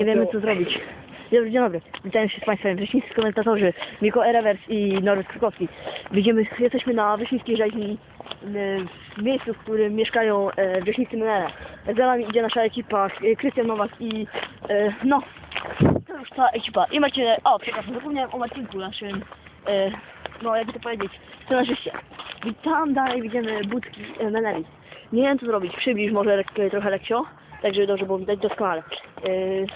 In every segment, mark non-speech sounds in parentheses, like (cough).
Nie wiemy co zrobić. Dzień dobry, dzień dobry. Witam się z Państwem, wrześnicy komentatorzy Miko Erewers i Norbert Krukowski. Widzimy, jesteśmy na wrześniskiej rzeźni w miejscu, w którym mieszkają e, wrześnicy Menela. Za nami idzie nasza ekipa, e, Krystian Nowak i e, no, to już ta ekipa. I Marcin, o przepraszam, zapomniałem o Marcinku naszym, e, no jakby to powiedzieć, scenarzyście. I tam dalej widzimy budki e, Meneli. Nie wiem co zrobić, przybliż może trochę Leksio, tak żeby dobrze było widać doskonale. Yy,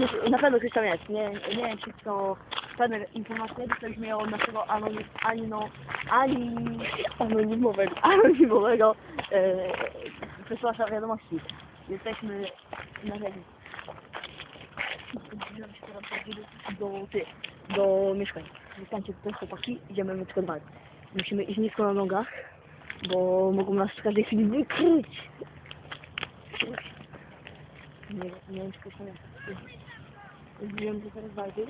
jest- na pewno Krystian jest, nie, nie wiem czy są pewne informacje, dostaliśmy od naszego anonim, ani no, ani anonimowego, (laughs) anonimowego yy, wysłacza wiadomości. Jesteśmy na rzeczy. Zbliżamy się teraz do, ty, do mieszkań. Zostańcie tutaj chłopaki, idziemy myć podwal. Musimy iść nisko na nogach, bo mogą nas w każdej chwili wykryć. Nie, nie wiem, czy ktoś nie Zbliżyłem się coraz bardziej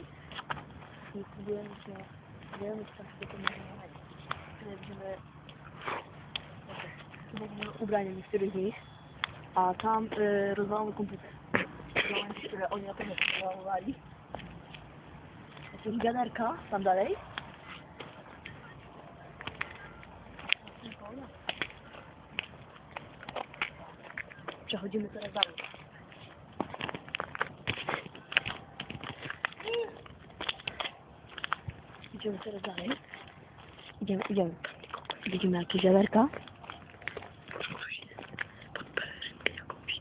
i próbujemy się, tam się to znaleźć. Tutaj widzimy chyba widzimy ubrania niektórych z nich, a tam y, rozwalony komputer. Momenty, które oni na pewno programowali. Jakaś ganerka tam dalej. Przechodzimy coraz dalej. Idziemy coraz dalej. Idziemy, idziemy. Widzimy jakieś wiaderka. Pod pelerynkę jakąś.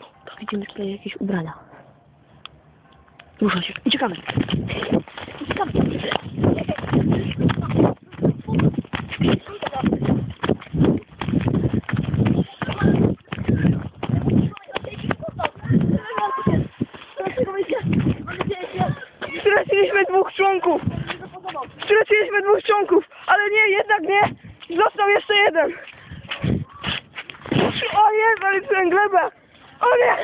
No, to widzimy tutaj jakieś ubrania. Rusza się. Uciekamy. Uciekamy. Straciliśmy dwóch członków! Straciliśmy dwóch członków! Ale nie, jednak nie! Został jeszcze jeden! O nie, zaliczyłem glebę! O nie!